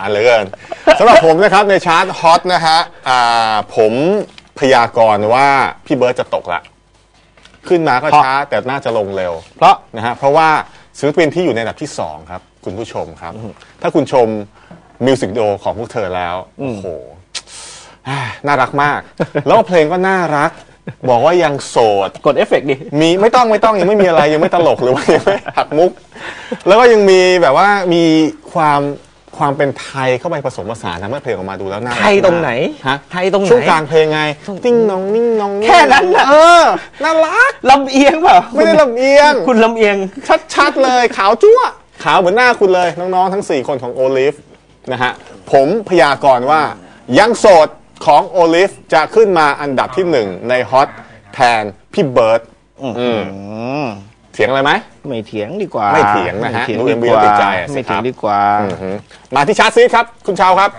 ารเหลือเกินสำหรับผมนะครับในชาร์ตฮอตนะฮะอ่าผมพยากรณ์ว่าพี่เบิร์ตจะตกละ ขึ้นมาก็ช้าแต่น่าจะลงเร็ว เพราะนะฮะเพราะว่าศิลปินที่อยู่ในอันดับที่ 2 ครับ คุณผู้ชมครับ ถ้าคุณชมมิวสิกวิดีโอของพวกเธอแล้ว โอ้โหอ่าน่ารักมาก แล้วเพลงก็น่ารัก บอกว่ายังโสด กดเอฟเฟกต์ดิ มีไม่ต้องไม่ต้องยังไม่มีอะไรยังไม่ตลกหรือว่ายังไม่หักมุก แล้วก็ยังมีแบบว่ามีความ ความเป็นไทยเข้าไปผสมผสานทำให้เพลงออกมาดูแล้วน่ารักไทยตรงไหไหนฮะไทยตรงไหนช่วงกลางเพลงไงติ้งนองนิ่งนองแค่นั้นน่ะเออน่ารักลำเอียงเปล่าไม่ได้ลำเอียง คุณลำเอียงชัดๆเลยขาวจั่วขาวเหมือนหน้าคุณเลยน้องๆทั้ง 4 คนของโอลิฟนะฮะผมพยากรณ์ว่ายังโสดของโอลิฟจะขึ้นมาอันดับที่1ในฮอตแทนพี่เบิร์ตอืม เถียงอะไรไหม ไม่เถียงดีกว่าไม่เถียงนะฮะไม่เถียงดูดี MV กว่าแล้วติดใจอะสิไม่ครัเถียงบดีกว่า อือหือมาที่ชาร์ตซีดครับ คุณชาวครับ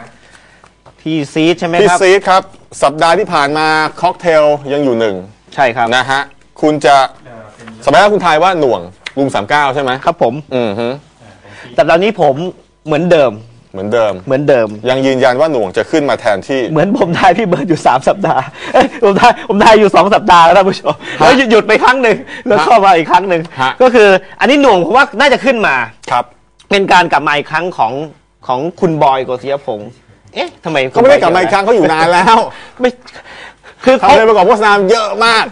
ที่ซีดใช่ไหมพี่ครับ ซีดครับ สัปดาห์ที่ผ่านมาค็อกเทลยังอยู่หนึ่งใช่ครับ นะฮะคุณจะสมัยแรกคุณทายว่าหน่วงรุมสามเก้าใช่ไหมครับผม อือฮึแต่ตอนนี้ผมเหมือนเดิม เหมือนเดิม เหมือนเดิม ยังยืนยันว่าหน่วงจะขึ้นมาแทนที่ เหมือนผมทายพี่เบิร์ดอยู่ 3 สัปดาห์เอ้ยผมทายผมทายอยู่ 2 สัปดาห์แล้วท่านผู้ชมแล้วหยุดหยุดไปครั้งหนึ่งแล้วเข้ามาอีกครั้งหนึ่งฮะ ก็คืออันนี้หน่วงผมว่าน่าจะขึ้นมา ครับ เป็นการกลับมาอีกครั้งของของคุณบอยโกศิยพงศ์เอ๊ะทำไมเขาไม่ได้กลับมาอีกครั้งเขาอยู่นานแล้วไม่คือทำเขาเพลงประกอบโฆษณาเยอะมาก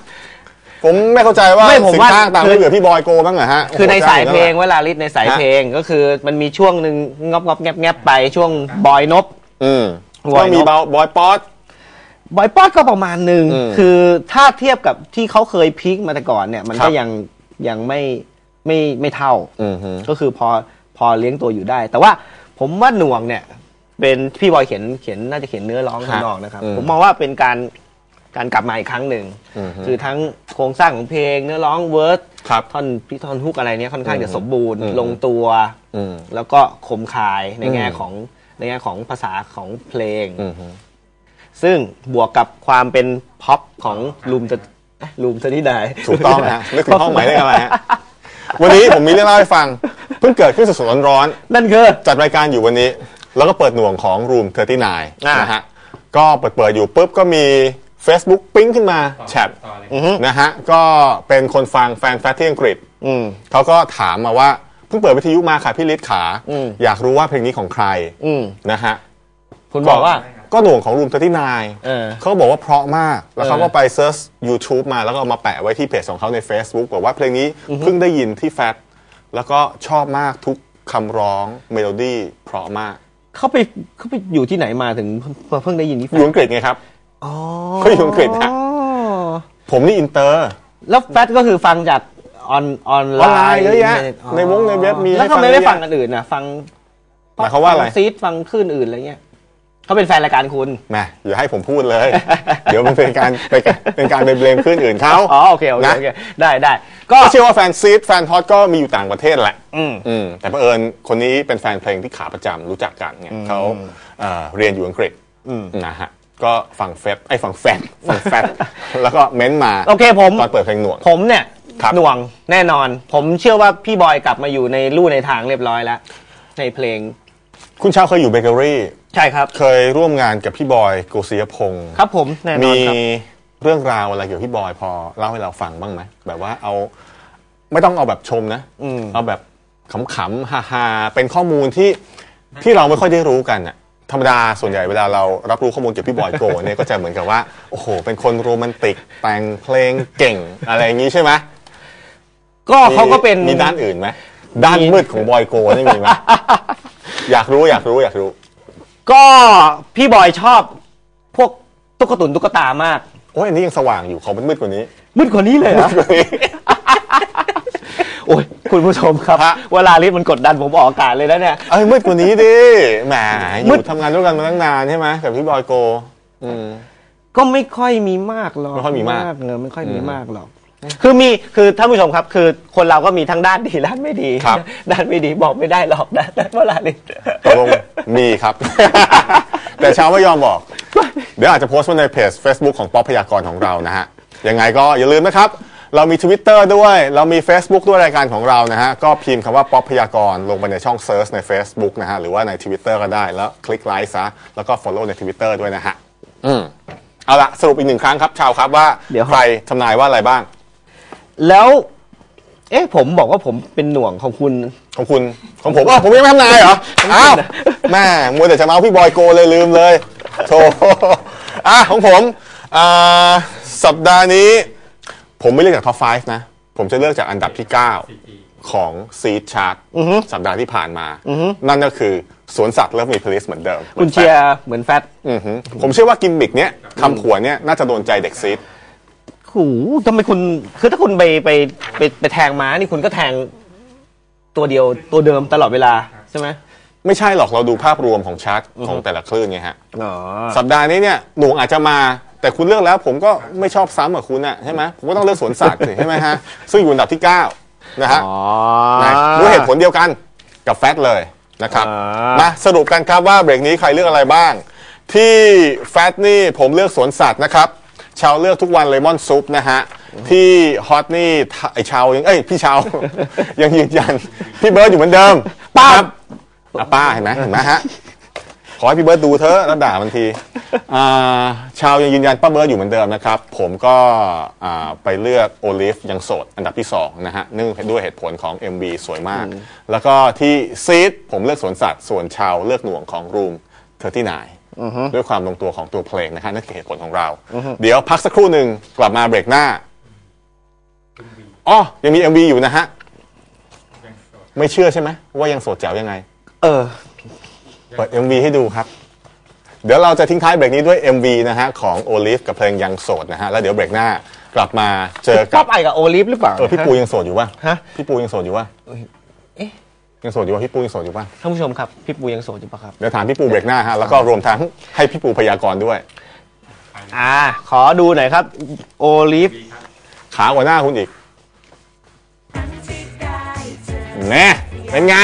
ผมไม่เข้าใจว่าไม่ผมสินว่าค้าต่างๆคือ ไม่เหลือพี่บอยโกบ้างเหรอฮะคือในโโหสายเพลงจ้เวลาลิศในสายฮะเพลงก็คือมันมีช่วงหนึ่งงอบงอบแงบแงบไปช่วงบอยนบ อืมบอยก็มีนกเบาบอยป๊อต บอยป๊อดก็ประมาณหนึ่งอืมคือถ้าเทียบกับที่เขาเคยพีคมาแต่ก่อนเนี่ย มันครัก็บ ยังยังไม่ไม่ไม่เท่า อือฮึก็คือพอพอเลี้ยงตัวอยู่ได้ แต่ว่าผมว่าหน่วงเนี่ย เป็นพี่บอยเขียนเขียนน่าจะเขียนเนื้อร้องข้างนอกนะครับ ผมมองว่าเป็นการ การกลับมาอีกครั้งหนึ่งอือฮึคือทั้งโครงสร้างของเพลงเนื้อร้องเวิร์ดครับท่อนพี่ท่อนฮุกอะไรเนี่ยค่อนข้างอืมจะสมบูรณ์ อืม ลงตัว อืม แล้วก็คมคายในแง่อืม ของในแง่ของภาษาของเพลง อือฮึ ซึ่งบวกกับความเป็นพ็อปของลูมจะลูมจะที่ไหนถูกต้องนะฮะนึกถึงห้องหมายเลขอะไรฮะ วันนี้ผมมีเรื่องเล่าให้ฟัง เพิ่งเกิดขึ้นสดๆร้อนๆนั่นคือจัดรายการอยู่วันนี้ แล้วก็เปิดหน่วงของ Room 39 อ่าน นะฮะ ก็เปิดเปิดอยู่ปุ๊บก็มี Facebook ปิ้งขึ้นมาแชทนะฮะก็เป็นคนฟังแฟนแฟตที่อังกฤษอืมเขาก็ถามมาว่าเพิ่งเปิดวิทยุมาค่ะพี่ฤทธิ์ขาอืมอยากรู้ว่าเพลงนี้ของใครอืมนะฮะคุณบอกว่าก็หน่วงของ Room เออ39เขาบอกว่าเพราะมาก แล้วเขาก็ไปเซิร์ช YouTube มาแล้วก็เอามาแปะไว้ที่เพจของเขาใน Facebook บอกว่าเพลงนี้เพิ่งได้ยินที่แฟตแล้วก็ชอบมากทุกคำร้องเมโลดี้เพราะมากเขาไปเขาไปอยู่ที่ไหนมาถึงเพิ่งเพิ่งได้ยินที่อยู่อังกฤษไงครับ อ๋อเขาอยู่อังกฤษฮะผมนี่อินเตอร์ แล้วแฟตก็คือฟังจากออนออนไลออนไลน์น์เยอะแยะอ๋อในวงในเว็บมีแล้วให้ทำไมไม่เยอะฟังอันอื่นนะฟังหมายความว่าอะไร ฟังซีดฟังคลื่นอื่นอะไรเงี้ยเขาเป็นแฟนรายการคุณ แหมอย่าให้ผมพูดเลย เดี๋ยวมันเป็นการเป็นการเป็นการไปเบลมขึ้นอื่นเขาอ๋อโอเคโอเคนะโอเคได้ได้ก็ ก็เชื่อว่าแฟนซีดแฟนฮอตก็มีอยู่ต่างประเทศแหละ อืม อืมแต่เผอิญคนนี้เป็นแฟนเพลงที่ขาประจำรู้จักกันเนี่ยเขาเอ่อเรียนอยู่อังกฤษนะฮะ ก็ฟังเฟซไอ้ยฟังแฟนฟังแฟนแล้วก็เม้นต์มาโอเคผมตอนเปิดเพลงหน่วง ผมเนี่ยครับหน่วงแน่นอน ผมเชื่อว่าพี่บอยกลับมาอยู่ในลู่ในทางเรียบร้อยแล้ว ในเพลง คุณชาวเคยอยู่เบเกอรี่ใช่ครับ เคยร่วมงานกับพี่บอยโกศิยพงศ์ครับผมแน่นอนมีครับเรื่องราวอะไรเกี่ยวกับพี่บอยพอเล่าให้เราฟังบ้างไหมแบบว่าเอาไม่ต้องเอาแบบชมนะอืมเอาแบบขำๆฮาๆเป็นข้อมูลที่ที่เราไม่ค่อยได้รู้กันอะ ธรรมดาส่วนใหญ่เวลาเรารับรู้ข้อมูลเกี่ยวกับพี่บอยโกเนี่ยก็จะเหมือนกับว่า โอ้โห เป็นคนโรแมนติก แต่งเพลงเก่งอะไรอย่างนี้ใช่ไหมก็เขาก็เป็นมีด้านอื่นไหมด้านมืดของบอยโกนี่มีไหมอยากรู้อยากรู้อยากรู้ ก็พี่บอยชอบ พวกตุ๊กตุนตุ๊กตามากโอ้ยอันนี้ยังสว่างอยู่ขอมันมืดกว่านี้ มืดกว่านี้เลยเหรอมืดกว่านี้ โอ้ยคุณผู้ชมครับ ฮะ เวลาลิศมันกดดันผมออกอากาศเลยนะเนี่ย เอ้ยมืดกว่านี้ดิแหมอมืยู่ดทำงานด้วยกันมาตั้งนานใช่ไหมกับพี่บอยโก อืม ก็ไม่ค่อยมีมากหรอกไม่ค่อยมีมาก เนอะไม่ค่อยมีอืมมากหรอก คือมีคือท่านผู้ชมครับ คือคนเราก็มีทั้งด้านดีด้านไม่ดีครับ ด้านไม่ดีบอกไม่ได้หรอกนะด้านเวลาลิศ ตกลงมีครับ แต่เช้าไม่ยอมบอก เดี๋ยวอาจจะโพสต์ไว้ในเพจ Facebook ของป๊อปพยากรของเรานะฮะ ยังไงก็อย่าลืมนะครับ เรามี Twitter ด้วย เรามี Facebook ด้วยรายการของเรานะฮะ ก็พิมพ์คำว่าป๊อปพยากรณ์ลงไปในช่อง Search ใน Facebook นะฮะ หรือว่าใน Twitter ก็ได้แล้วคลิกไลค์ซะ แล้วก็ Follow ใน Twitter ด้วยนะฮะ อืมเอาละสรุปอีกหนึ่งครั้งครับชาวครับว่าเดี๋ยว ใครทำนายว่าอะไรบ้าง แล้ว เอ๊ะผมบอกว่าผมเป็นหน่วงของคุณ ของคุณของผมอ๋อผมยังไม่ทำนายเหรอ อ้าวแม่มัวแต่จะเมาพี่บอยโกเลยลืมเลยโธ่อะของผมอ่าสัปดาห์นี้ ผมไม่เลือกจากท็อป5นะ ผมจะเลือกจากอันดับที่ 9 ของซีดชาร์ตสัปดาห์ที่ผ่านมา นั่นก็คือสวนสัตว์เริ่มมีพลิสเหมือนเดิม คุณเชียร์เหมือนแฟตอือหือผมเชื่อว่ากิมมิกเนี้ยคำขวัญเนี้ยน่าจะโดนใจเด็กซีดโอ้โหทำไมคุณ คือถ้าคุณไปไปไปไปแทงม้านี่คุณก็แทงตัวเดียวตัวเดิมตลอดเวลาใช่ไหมไม่ใช่หรอกเราดูภาพรวมของชาร์ตของแต่ละคลื่นไงฮะอ๋อสัปดาห์นี้เนี่ยหน่วงอาจจะมา แต่คุณเลือกแล้วผมก็ไม่ชอบซ้ำกับคุณน่ะใช่ไหมผมก็ต้องเลือกสวนสัตว์สิใช่ไหมฮะซึ่งอยู่อันดับที่9นะฮะอ๋อนะด้วยเหตุผลเดียวกันกับแฟตเลยนะครับอ่าม มาสรุปกันครับว่าเบรกนี้ใครเลือกอะไรบ้าง ที่แฟตนี่ผมเลือกสวนสัตว์นะครับชาวเลือกทุกวันเลมอนซุปนะฮะที่ฮอตนี่ไอชาวยังเอ้ยพี่ชาว ยังยืนยันพี่เบิร์ดอยู่เหมือนเดิมป้าครับอะป้าเห็นไหมเห็นไหมฮะ ขอให้พี่เบิร์ดดูเธอะแล้วด่ามันทีอ่าชาวยังยืนยันป้าเบิร์ดอยู่เหมือนเดิมนะครับ ผมก็อ่าไปเลือกโอลิฟยังโสดอันดับที่2นะฮะเนื่องด้วยเหตุผลของ MV สวยมาก แล้วก็ที่ซีดผมเลือกสวนสัตว์ส่วนชาวเลือกหน่วงของรูมเธอที่นายด้วยความลงตัวของตัวเพลงนะฮะนั่นคือเหตุผลของเรา เดี๋ยวพักสักครู่หนึ่งกลับมาเบรกหน้าอ๋อยังมี MV อยู่นะฮะไม่เชื่อใช่ไหมว่ายังโสดแจ๋วยังไง เออ เปิด MV ให้ดูครับ เดี๋ยวเราจะทิ้งท้ายเบรกนี้ด้วย MV นะฮะของโอลิฟกับเพลงยังโสดนะฮะแล้วเดี๋ยวเบรกหน้ากลับมาเจอป๊กัอบปไอกับโอลิฟหรือเปล่า เออพี่ปูยังโสดอยู่ป่ะฮะ พี่ปูยังโสดอยู่ป่ะเอ๊ะยังโสดอยู่ป่ะพี่ปูยังโสดอยู่ป่ะท่านผู้ชมครับ พี่ปูยังโสดอยู่ปะครับ เดี๋ยวถามพี่ปูเบรกหน้าฮะแล้วก็รวมทั้งให้พี่ปูพยากรณ์ด้วย อ่า ขอดูหน่อยครับ โอลิฟ ขากว่าหน้าคุณอีกแน่เป็นไง